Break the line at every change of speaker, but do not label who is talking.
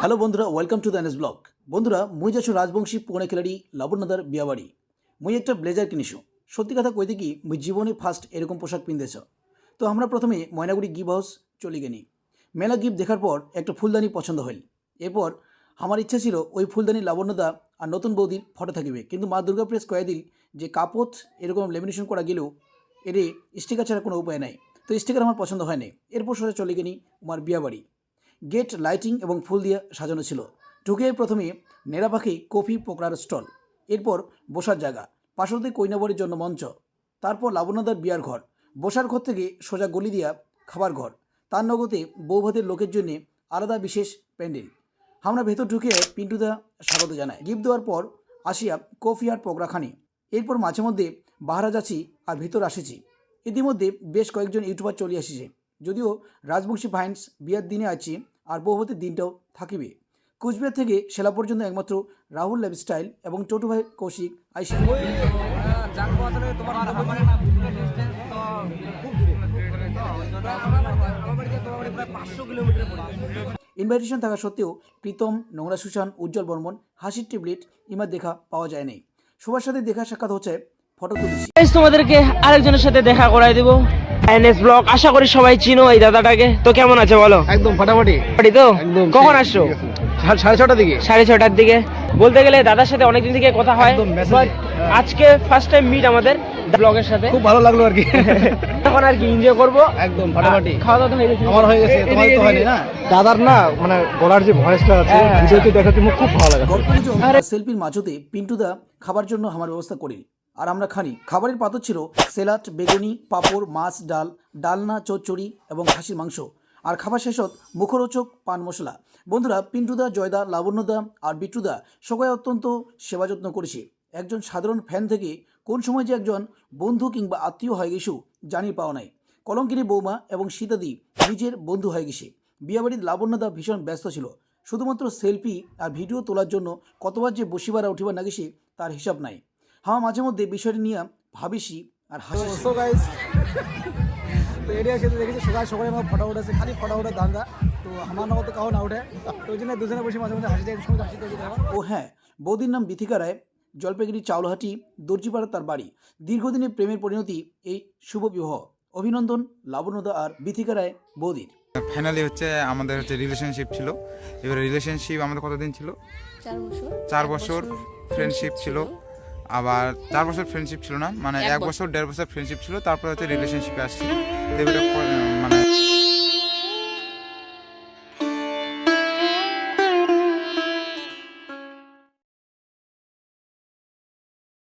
Hello বন্ধুরা welcome to the N S blog বন্ধুরা, মুই যাচ্ছ রাজবংশী পুনে খেলাড়ি লাবণ্যদার বিয়াবাড়ি। মুই একটা ব্লেজার কিনিছো। সত্যি কথা কইতে কি, মুই জীবনে ফার্স্ট এরকম পোশাক পিনতেছ তো আমরা প্রথমে ময়নাগুড়ি গিভ হাউস চলে গেনি। মেলা গিফট দেখার পর একটা ফুলদানি পছন্দ হইল। এরপর আমার ইচ্ছা ছিল ওই ফুলদানি লাবণ্যদা আর নতুন বৌদির ফটো থাকিবে। কিন্তু মা দুর্গা প্রেস কয়ে দিল যে কাপত এরকম লেমিনেশন করা গেলেও এর স্টিকার ছাড়া কোনো উপায় নাই। তো স্টিকার আমার পছন্দ হয় নাই এরপর সোজা চলে গেনি আমার বিয়াবাড়ি। গেট লাইটিং এবং ফুল দিয়ে সাজানো ছিল। ঢুকে প্রথমে নেড়া পাখি কফি পোকড়ার স্টল। এরপর বসার জায়গা। পাশতে কৈনাবরের জন্য মঞ্চ। তারপর লাবণ্যদার বিয়ার ঘর। বসার ঘর থেকে সোজা গলি দিয়া খাবার ঘর। তার নগদে বৌভাতের লোকের জন্য আলাদা বিশেষ প্যান্ডেল। আমরা ভেতর ঢুকে পিন্টুদা স্বাগত জানায় গিফট দেওয়ার পর আসিয়া কফি আর পকড়াখানি এরপর মাঝে মধ্যে বাহারা যাচ্ছি আর ভেতর আসেছি ইতিমধ্যে বেশ কয়েকজন ইউটিউবার চলে আসিছে যদিও রাজবংশী ভাইন্স বিয়ার দিনে আছি আর বৌভতের দিনটাও থাকিবে কুচবিহার থেকে সেলা পর্যন্ত একমাত্র রাহুল লাইফস্টাইল এবং টোটু ভাই কৌশিক আইসা ইনভাইটেশন থাকা সত্ত্বেও প্রীতম নোংরা সুশান উজ্জ্বল বর্মন হাসির টিবলেট ইমার দেখা পাওয়া যায় নাই। সবার সাথে দেখা সাক্ষাৎ হচ্ছে ফটো তুলেছি।
তোমাদেরকে আরেকজনের সাথে দেখা করাই দেবো। এনএস ব্লগ আশা করি সবাই চিনো এই দাদাটাকে। তো কেমন আছে বলো?
একদম ফাটাফাটি।
তো? কখন আসছো?
সাড়ে ছটার দিকে?
সাড়ে ছটার দিকে। বলতে গেলে দাদার সাথে অনেকদিন থেকে কথা হয়
হ্যাঁ।
আজকে ফার্স্ট টাইম মিট আমাদের ব্লগের সাথে।
খুব ভালো লাগল আর কি।
এখন আর কি এনজয় করব?
একদম ফাটাফাটি।
খাওয়া দাওয়া হয়ে গেছে।
আমার হয়ে গেছে তোমার তো হয়নি না? দাদার না মানে গলার যে ভয়েসটা আছে
হ্যাঁ, হ্যাঁ,
ভিডিওতে দেখাতে আমার খুব ভালো লাগে।
আর সেলফির মাঝতে পিন্টুদা খাবার জন্য আমার ব্যবস্থা করি আর আমরা খানি। খাবারের পাতর ছিল সেলাড বেগুনি পাঁপড় মাছ ডাল ডালনা চচ্চড়ি এবং খাসির মাংস। আর খাবার শেষত মুখরোচক পান মশলা। বন্ধুরা, পিন্টুদা, জয়দা, লাবণ্যদা আর বিট্টুদা সবাই অত্যন্ত সেবা যত্ন করেছে। একজন সাধারণ ফ্যান থেকে কোন সময় যে একজন বন্ধু কিংবা আত্মীয় হয়ে গেছু জানি পাওয়া নাই। কলঙ্কিনী বৌমা এবং সীতাদি নিজের বন্ধু হয়ে গেছে। বিয়াবাড়ির লাবণ্যদা ভীষণ ব্যস্ত ছিল। শুধুমাত্র সেলফি আর ভিডিও তোলার জন্য কতবার যে বসিবার উঠিবার না গেছে, তার হিসাব নাই। হ্যাঁ মাঝে মধ্যে বিষয়টি নিয়ে ভাবিসি আর হাসি
সো গাইস তো এরিয়া সাথে দেখেছি সকাল সকালে আমার ফটো উঠেছে খালি ফটো উঠে ধান্দা তো আমার নগদ কাউ না উঠে। তো ওই জন্য দুজনে বসে মাঝে মাঝে হাসি যায় হাসি তৈরি
ও হ্যাঁ বৌদির নাম বিথিকা রায় জলপাইগুড়ি চাউলহাটি দর্জিপাড়া তার বাড়ি। দীর্ঘদিনের প্রেমের পরিণতি এই শুভ বিবাহ। অভিনন্দন লাবণ্যদা আর বিথিকা রায় বৌদির।
ফাইনালি হচ্ছে আমাদের হচ্ছে রিলেশনশিপ ছিল। এবার রিলেশনশিপ আমাদের কতদিন ছিল?
চার বছর।
চার বছর ফ্রেন্ডশিপ ছিল। আবার চার বছর ফ্রেন্ডশিপ ছিল না মানে
এক
বছর। দেড় বছর ফ্রেন্ডশিপ ছিল তারপরে হচ্ছে রিলেশনশিপে আসছি। মানে